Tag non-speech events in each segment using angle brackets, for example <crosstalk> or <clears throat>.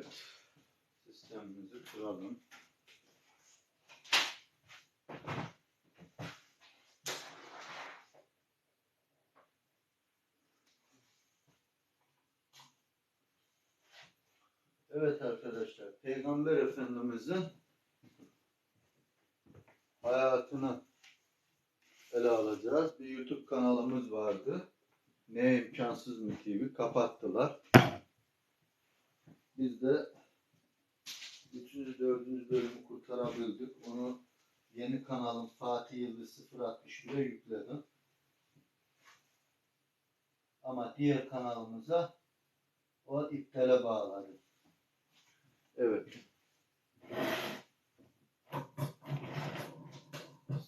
Evet. Sistemimizi kuralım. Evet arkadaşlar, Peygamber Efendimizin hayatını ele alacağız. Bir YouTube kanalımız vardı. Ne imkansız mı TV kapattılar. Biz de 3. 4. bölümü kurtarabildik. Onu yeni kanalım Fatih Yıldız 061'e yükledim. Ama diğer kanalımıza o iptale bağladı. Evet.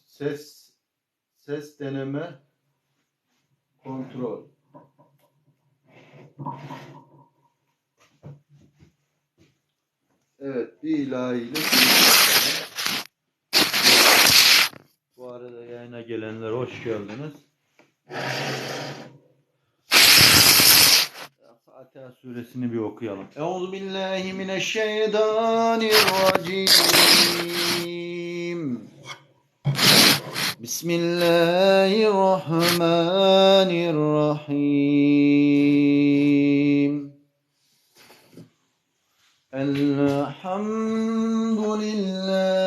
Ses ses deneme kontrol. Evet, bir ilahiyle Bu arada yayına gelenler hoş geldiniz. Fatiha suresini bir okuyalım. Euzu billahi mineşşeytanirracim. Bismillahirrahmanirrahim. الحمد لله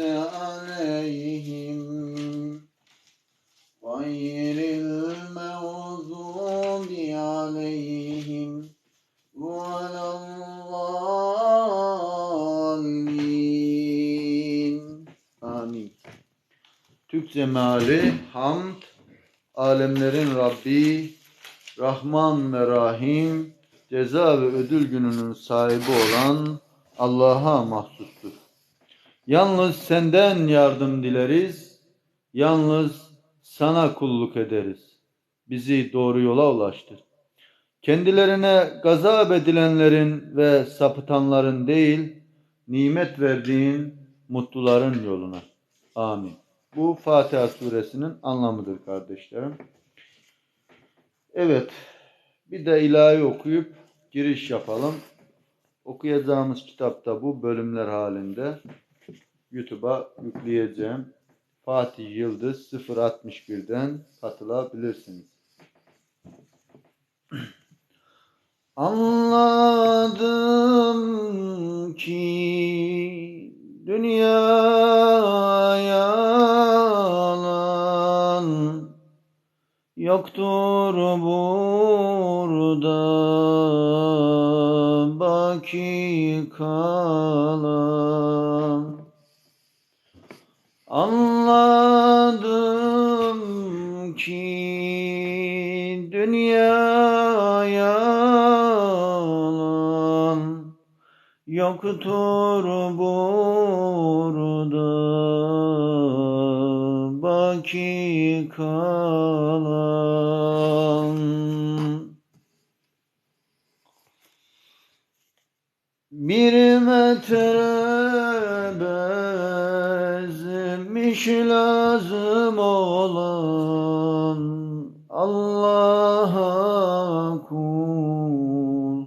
عليهم غير المغضوب عليهم ولا الضالين آمين Türkçe meali hamd, alemlerin Rabbi, Rahman ve Rahim, ceza ve ödül gününün sahibi olan Allah'a mahsustur. Yalnız senden yardım dileriz, yalnız sana kulluk ederiz. Bizi doğru yola ulaştır. Kendilerine gazap edilenlerin ve sapıtanların değil, nimet verdiğin mutluların yoluna. Amin. Bu Fatiha suresinin anlamıdır kardeşlerim. Evet. Bir de ilahi okuyup giriş yapalım. Okuyacağımız kitapta bu bölümler halinde YouTube'a yükleyeceğim. Fatih Yıldız 061'den katılabilirsiniz. <clears throat> Anladım ki dünya yalan yoktur burada baki kalan Anladım ki dünya yalan yoktur burada. Baki kalan. Bir metre bezmiş lazım olan Allah'a kul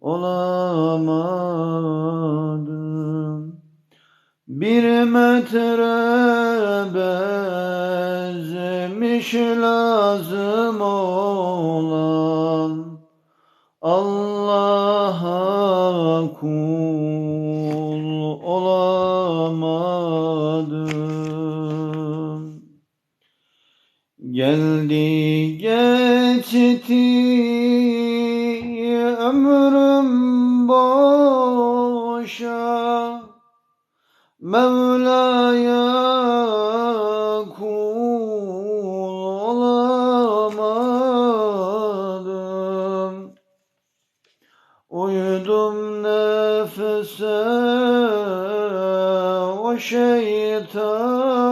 olamadım. Bir metre bezmiş lazım olan Allah'a kul olamadım. Geldi geçti ömrüm boşa. Mevla'ya kul olamadım. Uyudum nefese o şeytan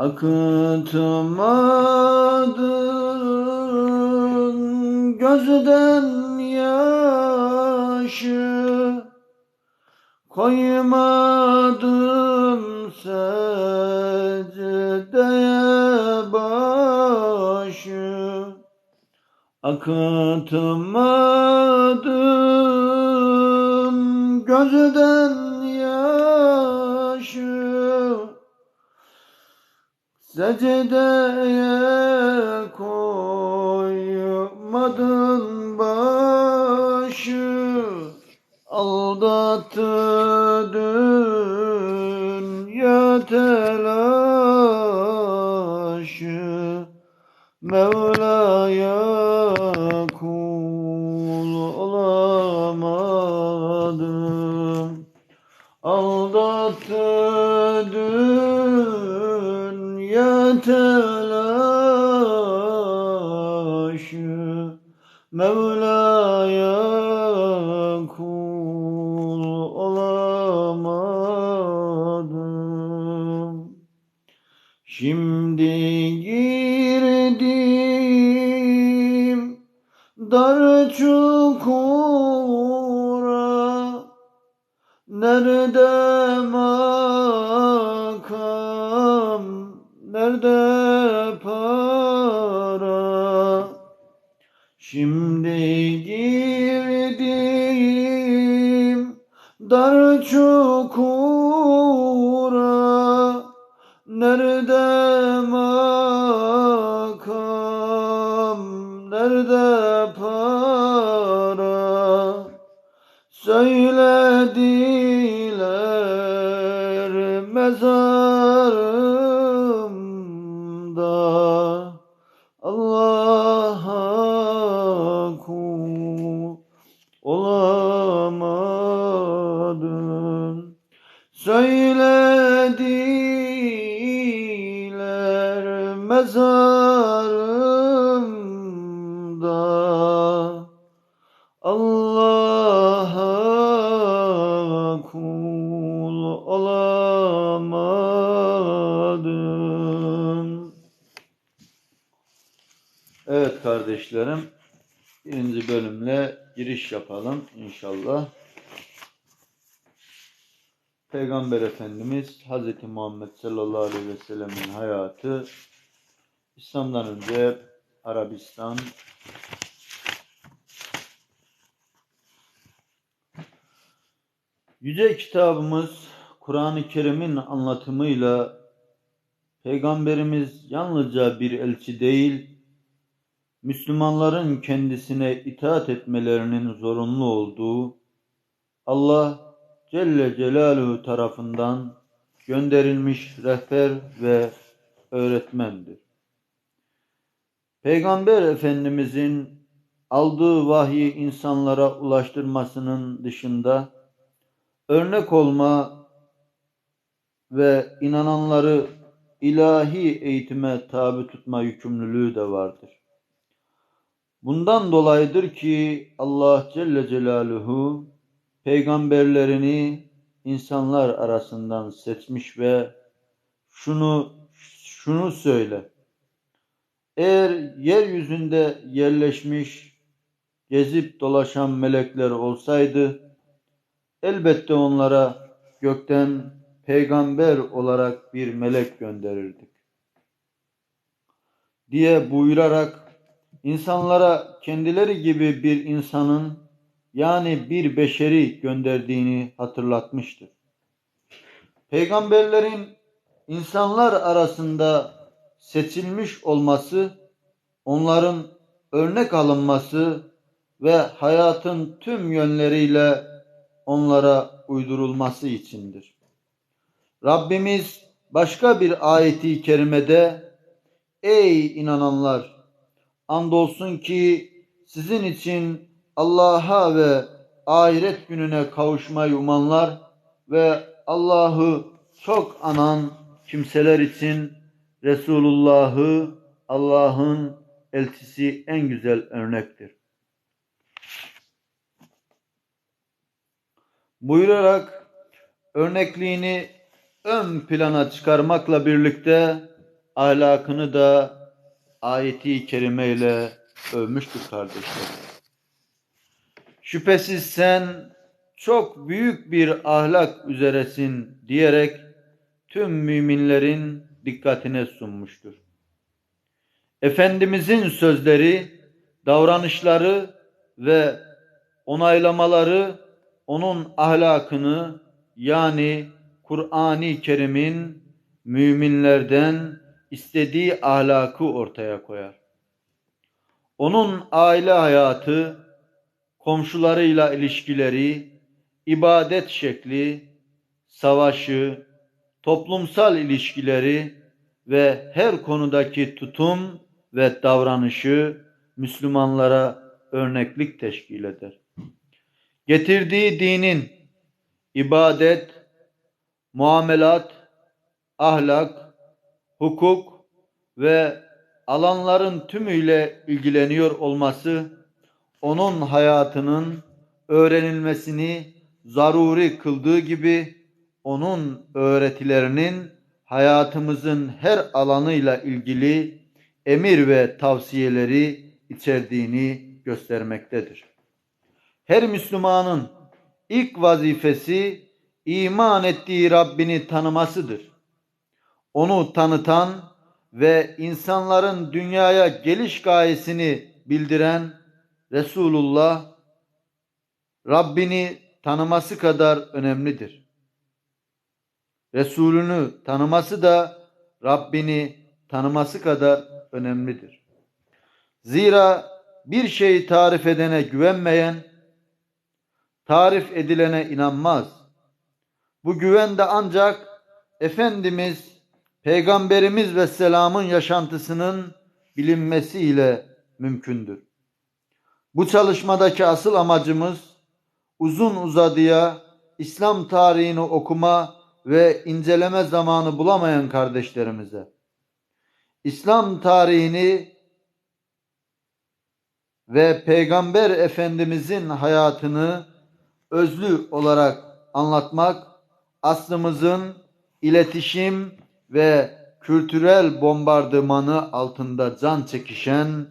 Akıtmadın gözden yaşı. Koymadım secdeye başı. Akıtmadım gözden Secdeye koymadın başı Aldattı dünya telaşı Mevla'ya Şimdi girdim dar çukura mezarımda Allah'a kul olamadım. Evet kardeşlerim, birinci bölümle giriş yapalım inşallah. Peygamber Efendimiz Hz. Muhammed sallallahu aleyhi ve sellemin hayatı İslam'dan önce Arabistan, Yüce kitabımız Kur'an-ı Kerim'in anlatımıyla Peygamberimiz yalnızca bir elçi değil, Müslümanların kendisine itaat etmelerinin zorunlu olduğu Allah Celle Celaluhu tarafından gönderilmiş rehber ve öğretmendir. Peygamber Efendimizin aldığı vahyi insanlara ulaştırmasının dışında örnek olma ve inananları ilahi eğitime tabi tutma yükümlülüğü de vardır. Bundan dolayıdır ki Allah Celle Celaluhu peygamberlerini insanlar arasından seçmiş ve şunu şunu söyle. Eğer yeryüzünde yerleşmiş, gezip dolaşan melekler olsaydı, elbette onlara gökten peygamber olarak bir melek gönderirdik. Diye buyurarak insanlara kendileri gibi bir insanın yani bir beşeri gönderdiğini hatırlatmıştır. Peygamberlerin insanlar arasında seçilmiş olması, onların örnek alınması ve hayatın tüm yönleriyle onlara uydurulması içindir. Rabbimiz başka bir ayeti kerimede Ey inananlar! Andolsun ki sizin için Allah'a ve ahiret gününe kavuşmayı umanlar ve Allah'ı çok anan kimseler için Resulullah'ı Allah'ın elçisi en güzel örnektir. Buyurarak örnekliğini ön plana çıkarmakla birlikte ahlakını da ayeti kerimeyle övmüştür kardeşler. Şüphesiz sen çok büyük bir ahlak üzeresin diyerek tüm müminlerin dikkatine sunmuştur. Efendimizin sözleri, davranışları ve onaylamaları onun ahlakını yani Kur'an-ı Kerim'in müminlerden istediği ahlakı ortaya koyar. Onun aile hayatı, komşularıyla ilişkileri, ibadet şekli, savaşı, toplumsal ilişkileri ve her konudaki tutum ve davranışı Müslümanlara örneklik teşkil eder. Getirdiği dinin ibadet, muamelat, ahlak, hukuk ve alanların tümüyle ilgileniyor olması onun hayatının öğrenilmesini zaruri kıldığı gibi onun öğretilerinin hayatımızın her alanıyla ilgili emir ve tavsiyeleri içerdiğini göstermektedir. Her Müslümanın ilk vazifesi iman ettiği Rabbini tanımasıdır. Onu tanıtan ve insanların dünyaya geliş gayesini bildiren Resulullah Rabbini tanıması kadar önemlidir. Resulünü tanıması da Rabbini tanıması kadar önemlidir. Zira bir şeyi tarif edene güvenmeyen, tarif edilene inanmaz. Bu güven de ancak Efendimiz, Peygamberimiz ve selamın yaşantısının bilinmesiyle mümkündür. Bu çalışmadaki asıl amacımız uzun uzadıya İslam tarihini okuma ve inceleme zamanı bulamayan kardeşlerimize İslam tarihini ve Peygamber Efendimizin hayatını özlü olarak anlatmak, aslımızın iletişim ve kültürel bombardımanı altında can çekişen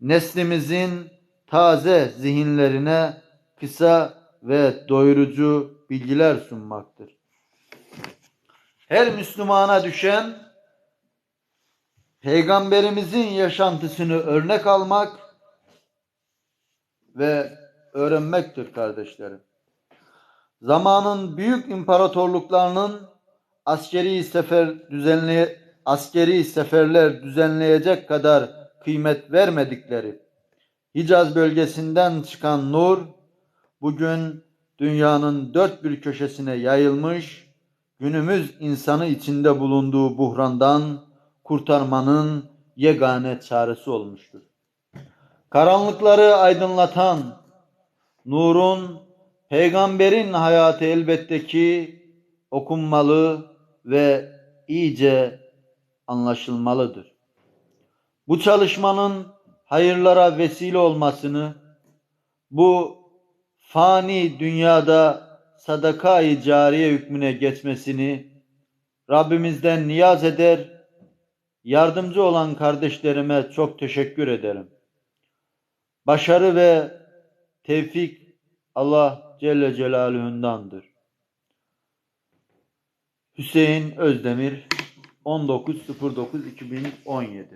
neslimizin taze zihinlerine kısa ve doyurucu bilgiler sunmaktır. Her Müslümana düşen Peygamberimizin yaşantısını örnek almak ve öğrenmektir kardeşlerim. Zamanın büyük imparatorluklarının askeri sefer düzenli askeri seferler düzenleyecek kadar kıymet vermedikleri Hicaz bölgesinden çıkan nur bugün dünyanın dört bir köşesine yayılmış, günümüz insanı içinde bulunduğu buhrandan kurtarmanın yegane çaresi olmuştur. Karanlıkları aydınlatan nurun peygamberin hayatı elbette ki okunmalı ve iyice anlaşılmalıdır. Bu çalışmanın hayırlara vesile olmasını, bu fani dünyada sadaka-i cariye hükmüne geçmesini Rabbimizden niyaz eder, yardımcı olan kardeşlerime çok teşekkür ederim. Başarı ve tevfik Allah Celle Celaluhu'ndandır. Hüseyin Özdemir 19.09.2017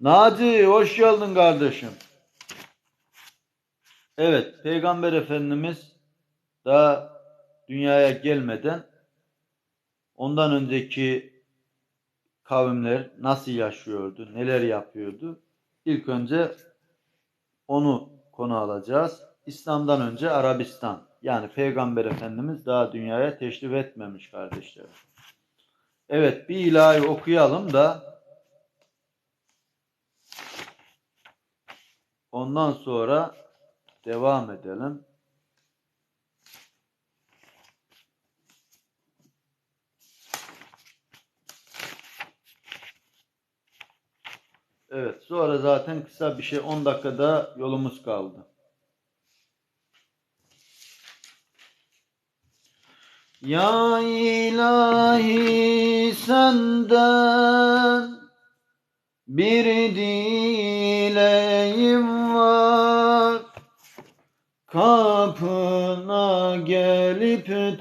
Naci hoş geldin kardeşim. Evet Peygamber Efendimiz daha dünyaya gelmeden ondan önceki kavimler nasıl yaşıyordu, neler yapıyordu? İlk önce onu konu alacağız. İslam'dan önce Arabistan. Yani Peygamber Efendimiz daha dünyaya teşrif etmemiş kardeşlerim. Evet bir ilahi okuyalım da ondan sonra devam edelim. Evet, sonra zaten kısa bir şey 10 dakikada yolumuz kaldı. Ya ilahi senden bir dileğim var Kapına gelip de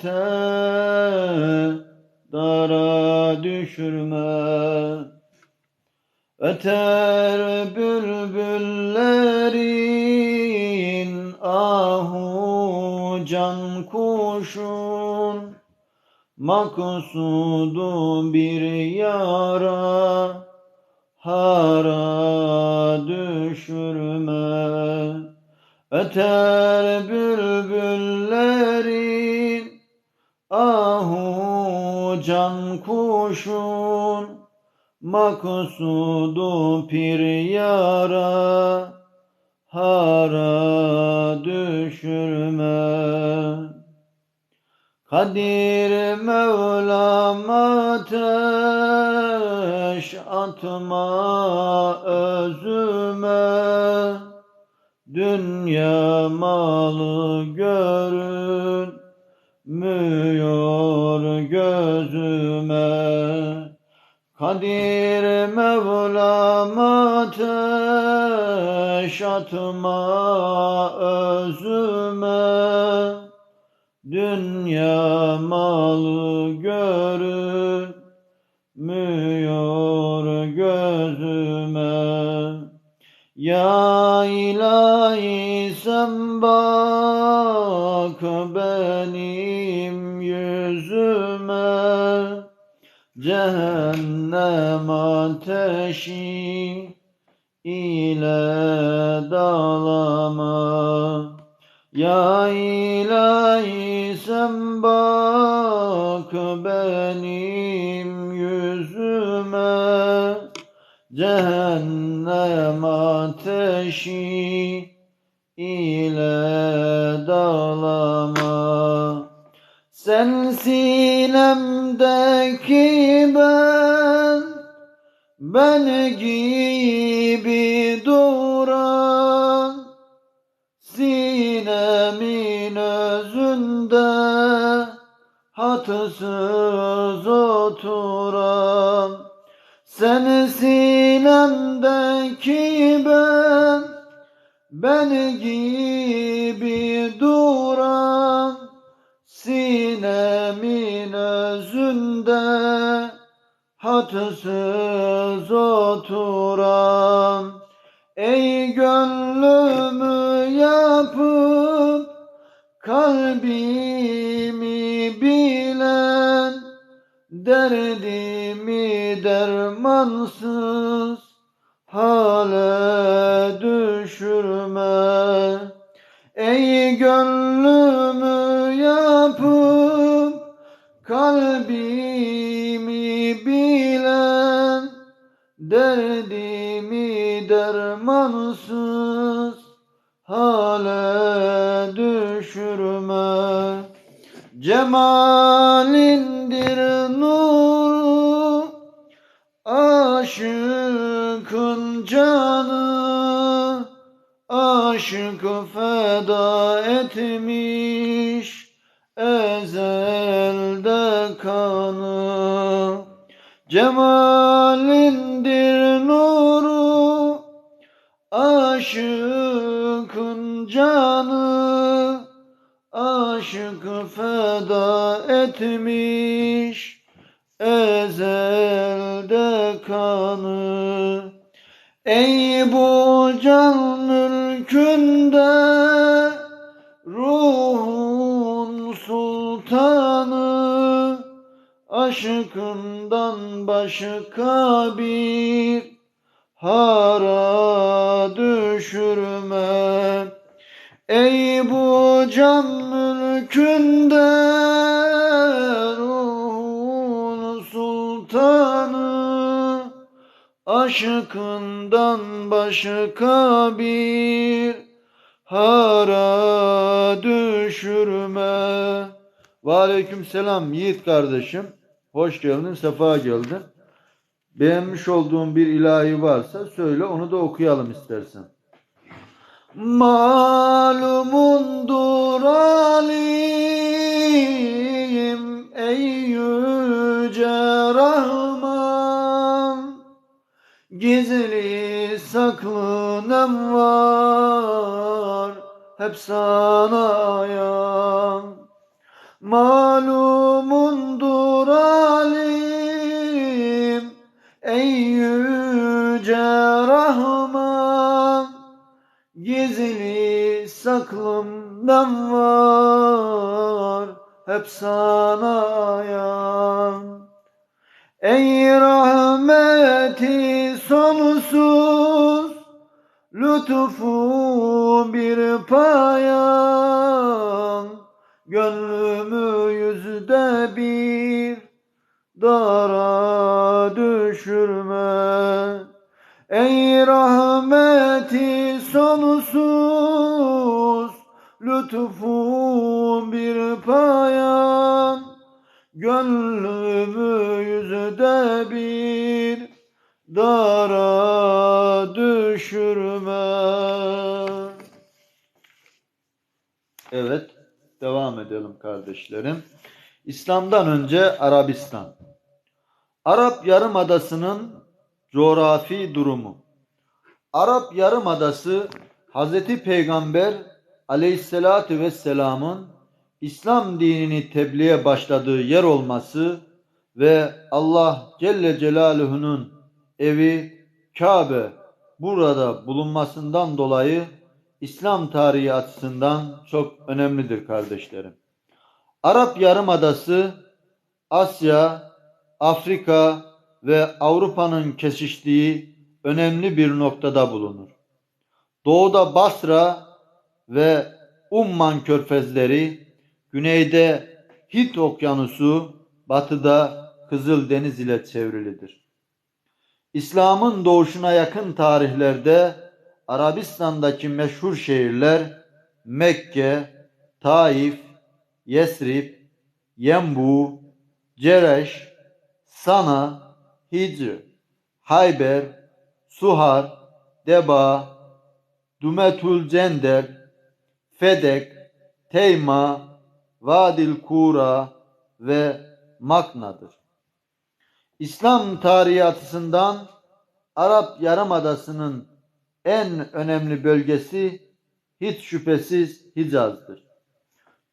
dara düşürme Öter bülbüllerin ahu can kuşun. Maksudu bir yara hara düşürme. Öter bülbüllerin ahu can kuşun Maksudu pir yara hara düşürme. Kadir Mevlam ateş atma özüme. Dünya malı görünmüyor gözüme Kadir Mevlam ateş atma özüme. Dünya malı görünmüyor gözüme. Ya ilahi sen bak Cehennem ateşi ile dağlama Ya ilahi sen bak benim yüzüme. Cehennem ateşi ile dağlama Sen sinemdeki ben Ben gibi duran Sinemin özünde Hatısız oturan Sen sinemdeki ben Ben gibi özünde Hatısız oturan Ey gönlümü yapıp kalbimi bilen Derdimi dermansız hale düşürme. Ey gönlümü yapıp Derdimi dermansız hale düşürme. Cemalindir nuru Aşıkın canı Aşıkı feda etmiş Ezelde kanı Cemalindir nuru Aşıkın canı Aşıkı feda etmiş Ezelde kanı. Ey bu can mülkünde Aşkından başka bir hara düşürme Ey bu can mülkünde ruhun sultanı aşkından başka bir hara düşürme. Ve aleyküm selam Yiğit kardeşim. Hoş geldin, sefa geldin. Beğenmiş olduğun bir ilahi varsa söyle onu da okuyalım istersen. Malumundur alim ey yüce Rahman Gizli saklı nem var hep sana yan Malumundur alim ey yüce Rahman. Gizli saklımdan var hep sana yan Ey rahmeti sonsuz lütfu bir payan Gönlümü yüzde bir dara düşürme Ey rahmeti sonsuz lütfu bir payan Gönlümü yüzde bir dara düşürme. Evet, devam edelim kardeşlerim. İslam'dan önce Arabistan. Arap Yarımadası'nın coğrafi durumu. Arap Yarımadası Hazreti Peygamber Aleyhisselatü Vesselam'ın İslam dinini tebliğe başladığı yer olması ve Allah Celle Celaluhu'nun evi Kabe burada bulunmasından dolayı İslam tarihi açısından çok önemlidir kardeşlerim. Arap Yarımadası Asya, Afrika ve Avrupa'nın kesiştiği önemli bir noktada bulunur. Doğuda Basra ve Umman körfezleri, güneyde Hint okyanusu, batıda Kızıldeniz ile çevrilidir. İslam'ın doğuşuna yakın tarihlerde Arabistan'daki meşhur şehirler Mekke, Taif, Yesrib, Yembu, Cereş, Sana, Hicr, Hayber, Suhar, Deba, Dumetül Cender, Fedek, Teyma, Vadil Kura ve Makna'dır. İslam tarihi açısından Arap Yarımadası'nın en önemli bölgesi hiç şüphesiz Hicaz'dır.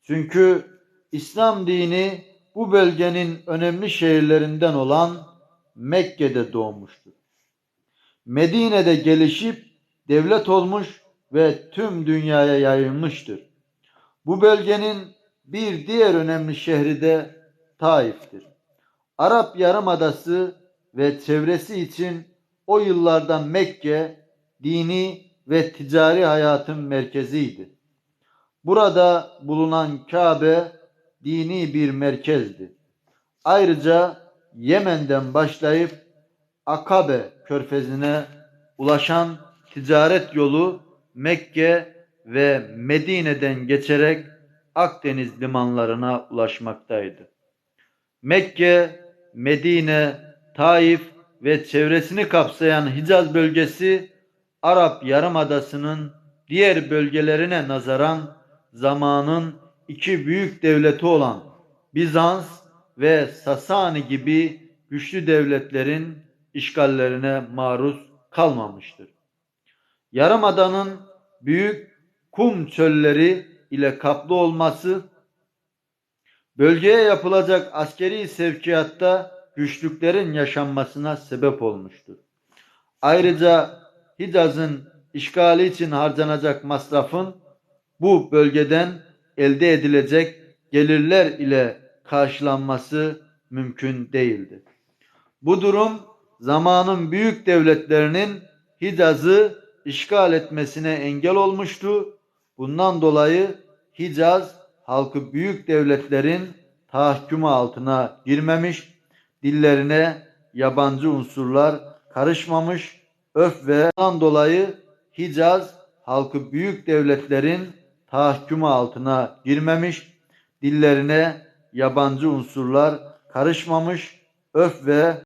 Çünkü İslam dini bu bölgenin önemli şehirlerinden olan Mekke'de doğmuştur. Medine'de gelişip devlet olmuş ve tüm dünyaya yayılmıştır. Bu bölgenin bir diğer önemli şehri de Taif'tir. Arap Yarımadası ve çevresi için o yıllarda Mekke dini ve ticari hayatın merkeziydi. Burada bulunan Kabe dini bir merkezdi. Ayrıca Yemen'den başlayıp Akabe körfezine ulaşan ticaret yolu Mekke ve Medine'den geçerek Akdeniz limanlarına ulaşmaktaydı. Mekke, Medine, Taif ve çevresini kapsayan Hicaz bölgesi Arap Yarımadası'nın diğer bölgelerine nazaran zamanın iki büyük devleti olan Bizans ve Sasani gibi güçlü devletlerin işgallerine maruz kalmamıştır. Yarımadanın büyük kum çölleri ile kaplı olması bölgeye yapılacak askeri sevkiyatta güçlüklerin yaşanmasına sebep olmuştur. Ayrıca Hicaz'ın işgali için harcanacak masrafın bu bölgeden elde edilecek gelirler ile karşılanması mümkün değildi. Bu durum zamanın büyük devletlerinin Hicaz'ı işgal etmesine engel olmuştu. Bundan dolayı Hicaz halkı büyük devletlerin tahakkümü altına girmemiş, dillerine yabancı unsurlar karışmamış, öf ve ondan dolayı Hicaz halkı büyük devletlerin tahakkümü altına girmemiş, dillerine yabancı unsurlar karışmamış, öf ve